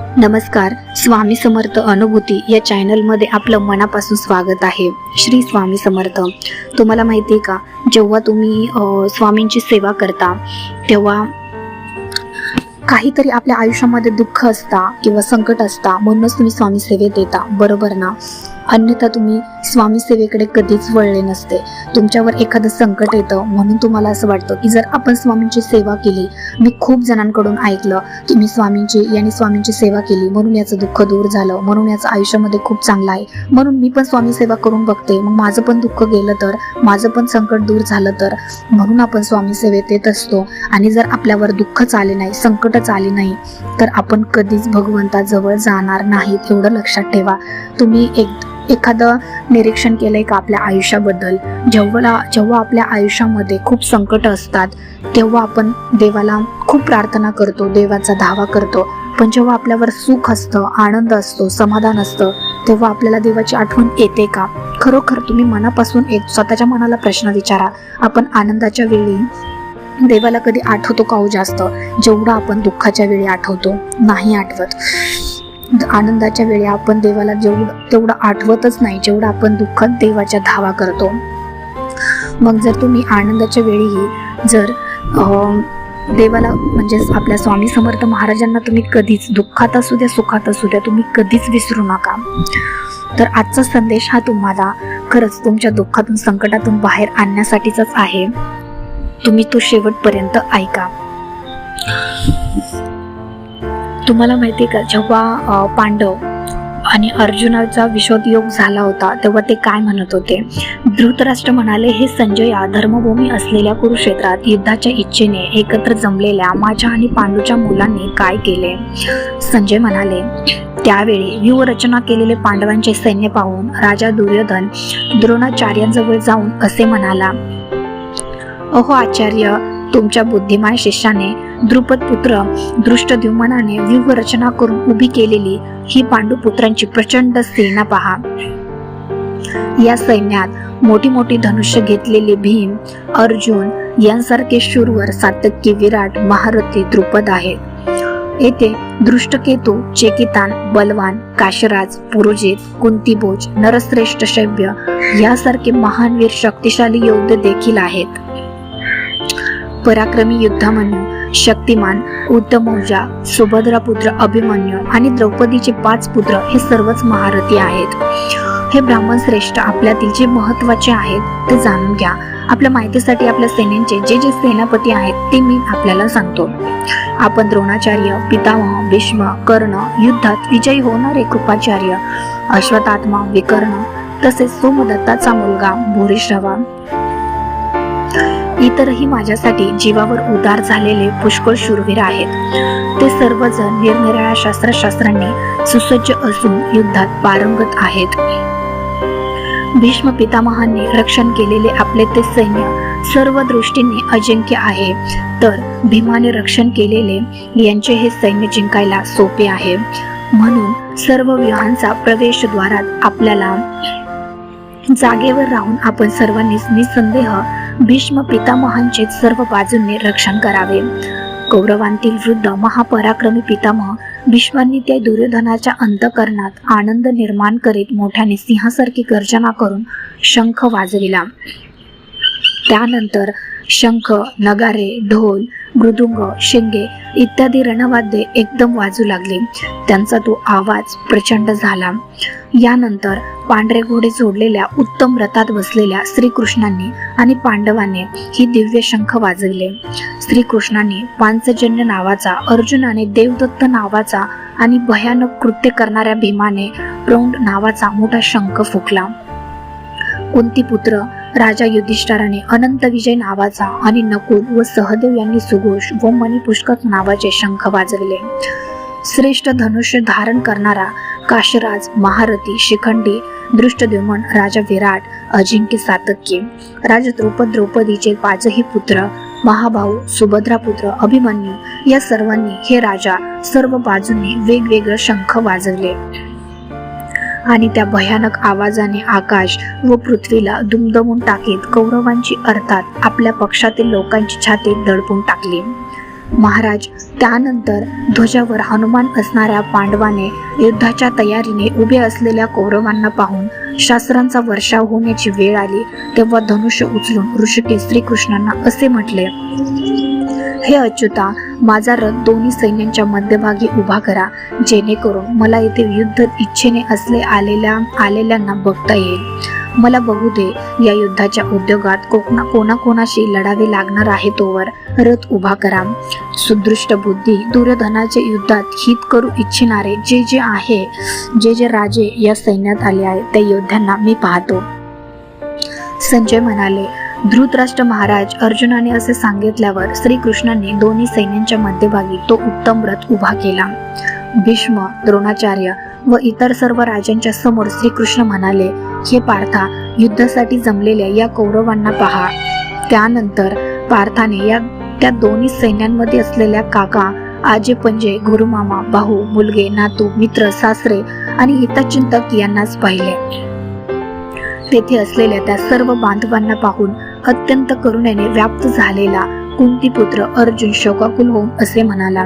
नमस्कार स्वामी समर्थ अनुभूती या चॅनलमध्ये आपलं मनापासून स्वागत आहे. श्री स्वामी समर्थ. तुम्हाला माहिती आहे का जेव्हा तुम्ही स्वामींची सेवा करता तेव्हा काहीतरी आपल्या आयुष्यामध्ये दुःख असता किंवा संकट असता म्हणूनच तुम्ही स्वामी सेवेत येता. बरोबर ना? अन्यथा तुम्ही स्वामी सेवेकडे कधीच वळले नसते. तुमच्यावर एखादं संकट येतं म्हणून तुम्हाला असं वाटतं की जर आपण स्वामींची सेवा केली मी खूप जणांकडून ऐकलं तुम्ही स्वामींची यांनी स्वामींची सेवा केली म्हणून याचं दुःख दूर झालं म्हणून याचं आयुष्यामध्ये खूप चांगलं आहे. म्हणून मी पण स्वामी सेवा करून बघते. मग माझं पण दुःख गेलं तर माझं पण संकट दूर झालं तर म्हणून आपण स्वामी सेवेत येत असतो. आणि जर आपल्यावर दुःखच आले नाही संकटच आले नाही तर आपण कधीच भगवंताजवळ जाणार नाहीत एवढं लक्षात ठेवा. तुम्ही एक एखादं निरीक्षण केलंय का आपल्या आयुष्याबद्दल? जेव्हा जेव्हा आपल्या आयुष्यामध्ये खूप संकट असतात तेव्हा आपण देवाला खूप प्रार्थना करतो देवाचा धावा करतो. पण जेव्हा आपल्यावर सुख असतं आनंद असतो समाधान असतं तेव्हा आपल्याला देवाची आठवण येते का? खरोखर तुम्ही मनापासून एक स्वतःच्या मनाला प्रश्न विचारा. आपण आनंदाच्या वेळी देवाला कधी आठवतो का हो जास्त? जेवढं आपण दुःखाच्या वेळी आठवतो नाही आठवत. आनंदाच्या वेळी आपण देवाला जेवढं तेवढं आठवतच नाही जेवढं आपण दुःखात देवाच्या धावा करतो. मग जर तुम्ही आनंदाच्या वेळीही जर देवाला म्हणजेच आपल्या स्वामी समर्थ महाराजांना तुम्ही कधीच दुःखात असू द्या सुखात असू द्या तुम्ही कधीच विसरू नका. तर आजचा संदेश हा तुम्हाला खरंच तुमच्या दुःखातून संकटातून बाहेर आणण्यासाठीचाच आहे. तुम्ही तो शेवटपर्यंत ऐका. तुम्हाला माहिती आहे का जेव्हा पांडव आणि अर्जुनाचा विश्वयोग झाला होता तेव्हा ते काय म्हणत होते? धृतराष्ट्र म्हणाले हे संजया धर्मभूमी असलेल्या कुरुक्षेत्रात युद्धाच्या इच्छेने एकत्र जमलेल्या माझ्या आणि पांडूच्या मुलांनी काय केले? संजय म्हणाले त्यावेळी व्यूहरचना केलेले पांडवांचे सैन्य पाहून राजा दुर्योधन द्रोणाचार्यांजवळ जाऊन असे म्हणाला अहो आचार्य तुमच्या बुद्धिमान शिष्याने द्रुपद पुत्र दृष्टद्युम्नाने व्यूहरचना करून उभी केलेली ही पांडुपुत्रांची प्रचंड सेना पहा. या सैन्यात मोठी मोठी धनुष्य घेतलेले भीम अर्जुन यांसारखे शूरवर सातत्की विराट महारथी द्रुपद आहेत येथे दृष्टकेतू चेकितान बलवान काशराज पुरोजित कुंतीभोज नरश्रेष्ठ शैव्य यासारखे महानवीर शक्तिशाली योद्धे देखील आहेत. पराक्रमी युद्धामन्यू शक्तिमान उत्तमौजा सुभद्रा पुत्र अभिमन्यू आणि द्रौपदीचे पाच पुत्र हे सर्वच महारथी आहेत. हे ब्राह्मण श्रेष्ठ आपल्यातील जे महत्त्वाचे आहेत ते जाणून घ्या. आपल्या माहितीसाठी आपल्या सेनेचे जे जे सेनापती आहेत ते मी आपल्याला सांगतो. आपण द्रोणाचार्य पितामह भीष्म कर्ण युद्धात विजयी होणारे कृपाचार्य अश्वतात्मा विकर्ण तसेच सोमदत्ताचा मुलगा भूरिश्रवा इतरही माझ्यासाठी जीवावर उदार झालेले पुष्कळ शूरवीर आहेत. ते सर्वजण निरनिराळ्या शास्त्रशास्त्रांनी सुसज्ज असून युद्धात पारंगत आहेत. भीष्म पितामहांनी रक्षण केलेले आपले ते सैन्य सर्व दृष्टीने अजिंक्य आहे. तर भीमाने रक्षण केलेले यांचे हे सैन्य जिंकायला सोपे आहे. म्हणून सर्व व्यूहांचा प्रवेशद्वारात आपल्याला जागेवर राहून आपण सर्वांनीच निसंदेह भीष्म पितामहांचे सर्व बाजूंनी रक्षण करावे. कौरवांतील वृद्ध महापराक्रमी पितामह भीष्मांनी त्या दुर्योधनाच्या अंतकरणात आनंद निर्माण करीत मोठ्याने सिंहासारखी गर्जना करून शंख वाजविला. त्यानंतर शंख नगारे ढोल मृदुंग शिंगे इत्यादी रणवाद्ये एकदम वाजू लागली. त्यांचा तो आवाज प्रचंड झाला. यानंतर पांढरे घोडे जोडलेल्या उत्तम रथात बसलेल्या श्रीकृष्णांनी आणि पांडवांनी ही दिव्य शंख वाजविले. श्रीकृष्णांनी पांचजन्य नावाचा अर्जुनाने देवदत्त नावाचा आणि भयानक कृत्य करणाऱ्या भीमाने प्रौंड नावाचा मोठा शंख फुकला. कुंतीपुत्र राजा युधिष्ठराने अनंत विजय नावाचा आणि नकुल व सहदेव यांनी सुघोष व मणिपुष्कक नावाचे शंख वाजविले. श्रेष्ठ धनुष्य धारण करणारा काशराज महारथी शिखंडी दृष्टद्युमन राजा विराट अजिंक्य सातक्य राजा द्रौपद द्रौपदीचे पाचही पुत्र महाभाऊ सुभद्रा पुत्र अभिमन्यू या सर्वांनी हे राजा सर्व बाजूंनी वेगवेगळे शंख वाजवले. आणि त्या भयानक आवाजाने आकाश व पृथ्वीला दुमदमून टाकीत कौरवांची अर्थात आपल्या पक्षातील लोकांची छाती दडपून टाकली. महाराज त्यानंतर ध्वजावर हनुमान असणाऱ्या पांडवाने युद्धाच्या तयारीने उभे असलेल्या कौरवांना पाहून शास्त्रांचा वर्षाव होण्याची वेळ आली तेव्हा धनुष्य उचलून ऋषिकेश श्रीकृष्णांना असे म्हटले हे अच्युता माझा रथ दोन्ही सैन्यांच्या मध्यभागी उभा करा. जेणेकरून मला येथे युद्ध इच्छेने असले आलेल्या आलेल्यांना बघता येईल. मला बघू दे या युद्धाच्या उद्योगात कोकणा कोणाकोणाशी लढावे लागणार आहे तोवर. रथ उभा करा. सुदृष्ट बुद्धी दुर्योधनाचे युद्धात हित करू इच्छिणारे जे जे आहे जे जे राजे या सैन्यात आले आहे त्या योद्ध्यांना मी पाहतो. संजय म्हणाले धृतराष्ट्र महाराज अर्जुनाने असे सांगितल्यावर श्रीकृष्णांनी दोन्ही सैन्यांच्या मध्यभागी तो उत्तम रथ उभा केला. भीष्म द्रोणाचार्य व इतर सर्व राजांच्या समोर श्रीकृष्ण म्हणाले हे पार्था युद्धासाठी जमलेल्या या कौरवांना पहा. त्यानंतर पार्थाने या त्या दोन्ही सैन्यांमध्ये असलेल्या काका आजे पंजे गुरुमामा भाऊ मुलगे नातू मित्र सासरे आणि हितचिंतक यांनाच पाहिले. तेथे असलेल्या त्या सर्व बांधवांना पाहून अत्यंत करुणेने व्याप्त झालेला कुंतीपुत्र अर्जुन शोकाकुल होऊन असे म्हणाला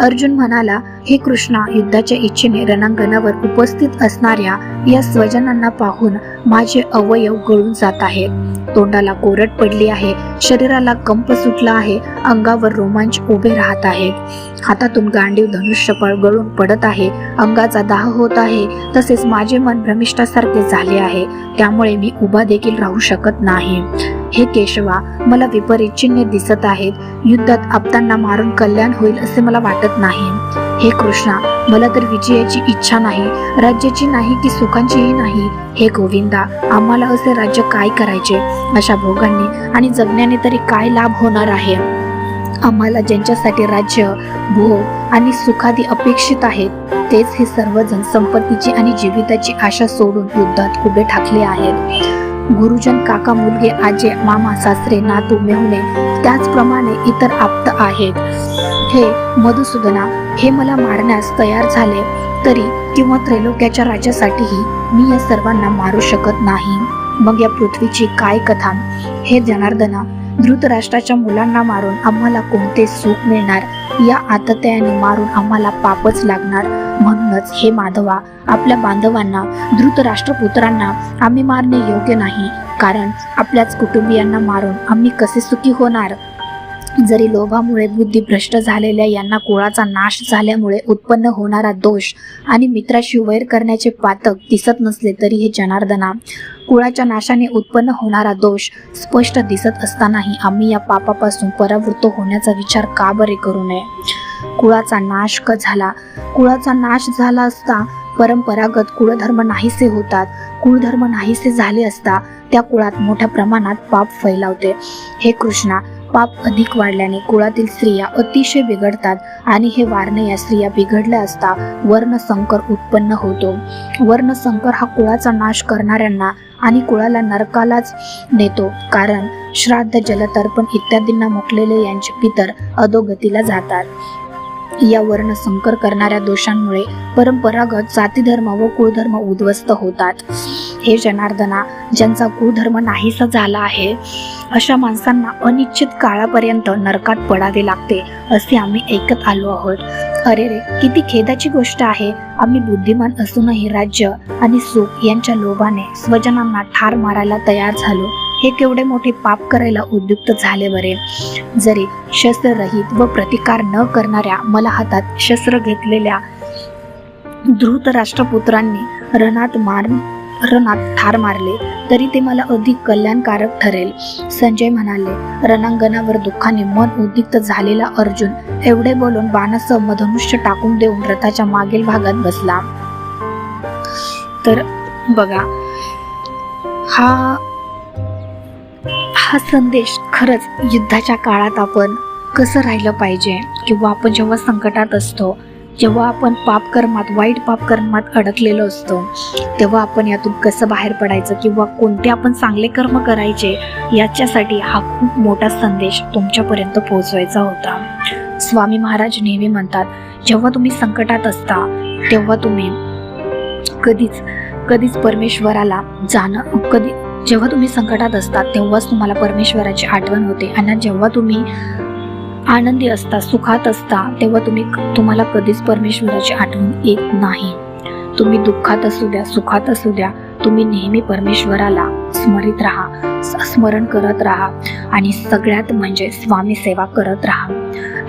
अर्जुन म्हणाला हे कृष्णा युद्धाच्या इच्छेने रणांगणावर उपस्थित असणाऱ्या या स्वजनांना पाहून माझे अवयव गळून जात आहेत. तोंडाला कोरट पडली आहे शरीराला कंप सुटला आहे अंगावर रोमांच उभे राहत आहे. हातातून गांडीव धनुष्यफळ गळून पडत आहे अंगाचा दाह होत आहे. तसेच माझे मन भ्रमिष्ठासारखे झाले आहे त्यामुळे मी उभा देखील राहू शकत नाही. हे केशवा मला विपरीत चिन्हे दिसत आहेत. युद्धात आपतांना मारून कल्याण होईल असे मला वाटत नाही. हे कृष्णा मला तर विजयाची इच्छा नाही राज्याची नाही की सुखांचीही नाही. हे गोविंदा आम्हाला असे राज्य काय करायचे? अशा भोगांनी आणि जगण्याने तरी काय लाभ होणार आहे? आम्हाला ज्यांच्यासाठी राज्य भोग आणि सुखादी अपेक्षित आहेत तेच हे सर्वजण संपत्तीची आणि जीविताची आशा सोडून युद्धात उभे ठाकले आहेत. गुरुजन काका मुलगे आजे मामा सासरे नातू मेहुणे त्याचप्रमाणे इतर आप्त आहेत. हे मधुसूदना हे मला मारण्यास तयार झाले तरी किंवा त्रैलोक्याच्या राज्यासाठीही मी या सर्वांना मारू शकत नाही. मग या पृथ्वीची काय कथा? हे जनार्दना धृतराष्ट्राच्या मुलांना मारून आम्हाला कोणते सुख मिळणार? या आतत्याने मारून आम्हाला पापच लागणार. म्हणूनच हे माधवा आपल्या बांधवांना धृतराष्ट्रपुत्रांना आम्ही मारणे योग्य नाही. कारण आपल्याच कुटुंबियांना मारून आम्ही कसे सुखी होणार? जरी लोभामुळे बुद्धी भ्रष्ट झालेल्या यांना कुळाचा नाश झाल्यामुळे उत्पन्न होणारा दोष आणि मित्राशी वैर करण्याचे पातक दिसत नसले तरी हे जनार्दना कुळाच्या नाशाने उत्पन्न होणारा दोष स्पष्ट दिसत असतानाही आम्ही या पापापासून परावृत्त होण्याचा विचार का बरे करू नये? कुळाचा नाश क झाला. कुळाचा नाश झाला असता परंपरागत कुळधर्म नाहीसे होतात. कुळधर्म नाहीसे झाले असता त्या कुळात मोठ्या प्रमाणात पाप फैलावते. हे कृष्णा पाप अधिक वाढल्याने कुळातील स्त्रिया अतिशय बिघडतात आणि हे वारणे या स्त्रिया बिघडल्या असता वर्णसंकर उत्पन्न होतो. वर्णसंकर हा कुळाचा नाश करणाऱ्यांना आणि कुळाला नरकालाच नेतो. कारण श्राद्ध जलतर्पण इत्यादींना मुकलेले यांचे पितर अधोगतीला जातात. या वर्ण संकर करणाऱ्या दोषांमुळे परंपरागत जातीधर्म व कुळधर्म उद्ध्वस्त होतात. हे जनार्दना ज्यांचा कुळधर्म नाहीसा झाला आहे अशा माणसांना अनिश्चित काळापर्यंत नरकात पडावे लागते असे आम्ही ऐकत आलो आहोत. अरे रे किती खेदाची गोष्ट आहे. आम्ही बुद्धिमान असूनही राज्य आणि सुख यांच्या लोभाने स्वजनांना ठार मारायला तयार झालो. हे केवढे मोठे पाप करायला उद्युक्त झाले बरे. जरी शस्त्ररहित व प्रतिकार न करणाऱ्या मला हातात शस्त्र घेतलेल्या धृत राष्ट्रपुत्रांनी रणात मार रणात ठार मारले तरी ते मला अधिक कल्याणकारक ठरेल. संजय म्हणाले रणांगणावर दुःखाने मन उद्दिक्त झालेला अर्जुन एवढे बोलून बाणासह मधनुष्य टाकून देऊन रथाच्या मागील भागात बसला. तर बघा हा हा संदेश खरंच युद्धाच्या काळात आपण कसं राहिलं पाहिजे? किंवा आपण जेव्हा संकटात असतो जेव्हा आपण पापकर्मात वाईट पापकर्मात अडकलेलो असतो तेव्हा आपण यातून कसं बाहेर पडायचं? किंवा कोणते आपण चांगले कर्म करायचे? याच्यासाठी हा खूप मोठा संदेश तुमच्यापर्यंत पोहोचवायचा होता. स्वामी महाराज नेहमी म्हणतात जेव्हा तुम्ही संकटात असता तेव्हा तुम्ही कधीच कधीच परमेश्वराला जाणं कधी जेव्हा तुम्ही संकटात असतात तेव्हाच तुम्हाला परमेश्वराची आठवण होते. आणि जेव्हा तुम्ही आनंदी असता सुखात असता तेव्हा तुम्ही तुम्हाला कधीच परमेश्वराची आठवण येत नाही. तुम्ही दुःखात असू द्या सुखात असू द्या तुम्ही नेहमी परमेश्वराला स्मरित राहा स्मरण करत राहा आणि सगळ्यात म्हणजे स्वामी सेवा करत राहा.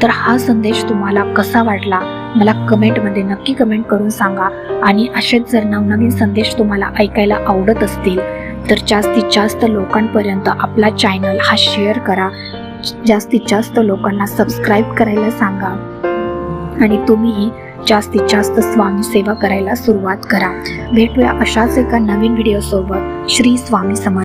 तर हा संदेश तुम्हाला कसा वाटला? मला कमेंटमध्ये नक्की कमेंट करून सांगा आणि असेच जर नवनवीन संदेश तुम्हाला ऐकायला आवडत असतील तर जास्तीत जास्त लोकांपर्यंत आपला चॅनल हा शेअर करा. जास्तीत जास्त लोकांना सबस्क्राईब करायला सांगा. आणि तुम्हीही जास्तीत जास्त स्वामी सेवा करायला सुरुवात करा. भेटूया अशाच एका नवीन व्हिडिओसोबत श्री स्वामी समर्थ.